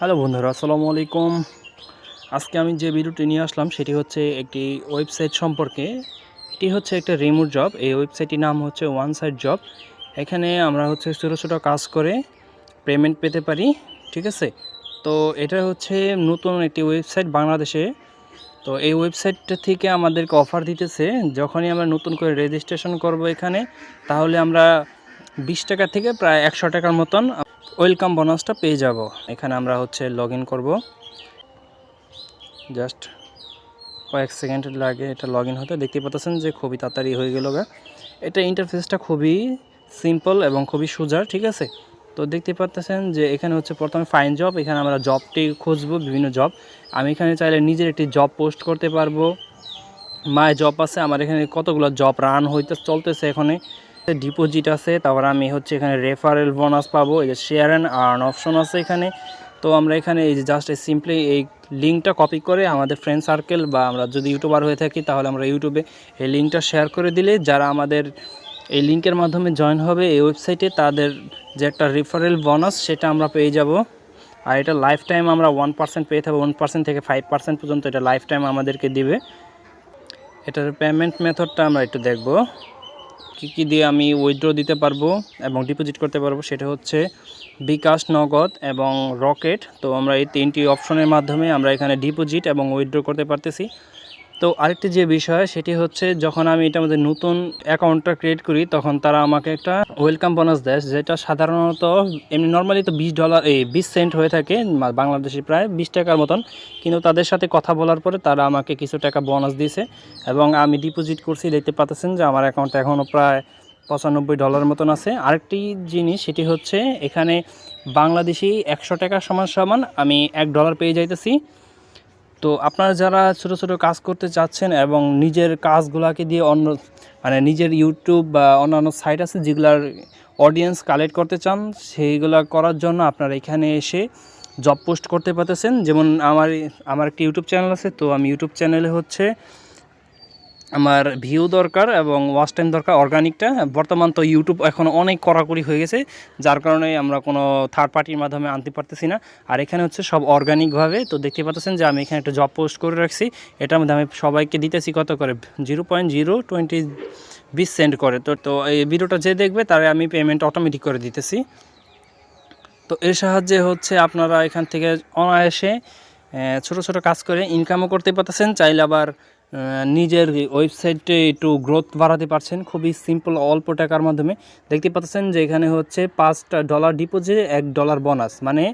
Hello বন্ধুরা, আসসালামু আলাইকুম। আজকে আমি যে ভিডিওটি নিয়ে আসলাম, সেটি হচ্ছে একটি ওয়েবসাইট সম্পর্কে। এটি হচ্ছে একটা রিমোট জব, এই ওয়েবসাইটটির নাম হচ্ছে ওয়ান সাইড জব। এখানে আমরা হচ্ছে ছোটো ছোটো কাজ করে পেমেন্ট পেতে পারি, ঠিক আছে? তো এটা হচ্ছে নতুন একটি ওয়েবসাইট বাংলাদেশে। তো এই ওয়েবসাইটটা থেকে আমাদেরকে অফার দিতেছে, যখনই আমরা নতুন করে রেজিস্ট্রেশন করব এখানে, তাহলে আমরা বিশ টাকা থেকে প্রায় একশো টাকার মতন ওয়েলকাম বোনাসটা পেয়ে যাব। এখানে আমরা হচ্ছে লগ ইন করব। জাস্ট কয়েক সেকেন্ড লাগে এটা লগ ইন হতে। দেখতে পাচ্ছেন যে খুবই তাড়াতাড়ি হয়ে গেল গা। এটা ইন্টারফেসটা খুবই সিম্পল এবং খুবই সোজা ঠিক আছে? তো দেখতে পাচ্ছেন যে এখানে হচ্ছে প্রথমে ফাইন জব এখানে আমরা জবটি খুঁজবো, বিভিন্ন জব আমি এখানে চাইলে নিজের একটি জব পোস্ট করতে পারব। মায় জব আছে, আমার এখানে কতগুলো জব রান হইতে চলতেছে এখানে ডিপোজিট আছে, তারপর আমি হচ্ছে এখানে রেফারেল বোনাস পাবো, এই যে শেয়ার অ্যান্ড আর্ন অপশন আছে এখানে। তো আমরা এখানে এই যে জাস্ট সিম্পলি এই লিঙ্কটা কপি করে আমাদের ফ্রেন্ড সার্কেল বা আমরা যদি ইউটিউবার হয়ে থাকি, তাহলে আমরা ইউটিউবে এই লিঙ্কটা শেয়ার করে দিলে যারা আমাদের এই লিঙ্কের মাধ্যমে জয়েন হবে এই ওয়েবসাইটে তাদের যে একটা রেফারেল বোনাস সেটা আমরা পেয়ে যাব। আর এটা লাইফ টাইম আমরা ওয়ান পার্সেন্ট পেয়ে থাকব ওয়ান পার্সেন্ট থেকে ফাইভ পার্সেন্ট পর্যন্ত এটা লাইফ টাইম আমাদেরকে দিবে। এটার পেমেন্ট মেথডটা আমরা একটু দেখব। কী কী দিয়ে আমি উইথড্র দিতে পারব এবং ডিপোজিট করতে পারব সেটা হচ্ছে বিকাশ নগদ এবং রকেট। তো আমরা এই তিনটি অপশনের মাধ্যমে আমরা এখানে ডিপোজিট এবং উইথড্র করতে পারতেছি। তো আরেকটি যে বিষয়, সেটি হচ্ছে যখন আমি এটার মধ্যে নতুন অ্যাকাউন্টটা ক্রিয়েট করি, তখন তারা আমাকে একটা ওয়েলকাম বোনাস দেয়, যেটা সাধারণত এমনি নর্মালি তো বিশ ডলার এই বিশ সেন্ট হয়ে থাকে বাংলাদেশি প্রায় বিশ টাকার মতন। কিন্তু তাদের সাথে কথা বলার পরে তারা আমাকে কিছু টাকা বোনাস দিয়েছে এবং আমি ডিপোজিট করছি। দেখতে পাচ্ছেন যে আমার অ্যাকাউন্টে এখনও প্রায় পঁচানব্বই ডলার মতন আছে। আরেকটি জিনিস, সেটি হচ্ছে এখানে বাংলাদেশি একশো টাকা সমান সমান আমি এক ডলার পেয়ে যাইতেছি। তো আপনারা যারা ছোট ছোট কাজ করতে চাচ্ছেন এবং নিজের কাজগুলোকে দিয়ে অন্য মানে নিজের ইউটিউব বা অন্যান্য সাইট আছে যেগুলার অডিয়েন্স কালেক্ট করতে চান, সেইগুলা করার জন্য আপনারা এখানে এসে জব পোস্ট করতে পারতেছেন। যেমন আমার আমার একটি ইউটিউব চ্যানেল আছে, তো আমি ইউটিউব চ্যানেলে হচ্ছে আমার ভিউ দরকার এবং ওয়াচ টাইম দরকার অর্গানিকটা বর্তমান তো ইউটিউব এখন অনেক কড়াকড়ি হয়ে গেছে, যার কারণে আমরা কোনো থার্ড পার্টির মাধ্যমে আনতে পারতেছি না। আর এখানে হচ্ছে সব অর্গানিকভাবে তো দেখতে পাচ্ছেন যে আমি এখানে একটা জব পোস্ট করে রাখছি। এটার মধ্যে আমি সবাইকে দিতেছি কত করে? জিরো পয়েন্ট জিরো টোয়েন্টি বিশ সেন্ট করে। তো তো এই ভিডিওটা যে দেখবে, তারে আমি পেমেন্ট অটোমেটিক করে দিতেছি। তো এর সাহায্যে হচ্ছে আপনারা এখান থেকে অনায়াসে ছোট ছোট কাজ করে ইনকামও করতে পারতেছেন। চাইলে আবার নিজের ওয়েবসাইটে একটু গ্রোথ বাড়াতে পারছেন। খুবই সিম্পল অল্প টাকার মাধ্যমে। দেখতে পাচ্ছেন যে এখানে হচ্ছে পাঁচটা ডলার ডিপোজিট এক ডলার বোনাস মানে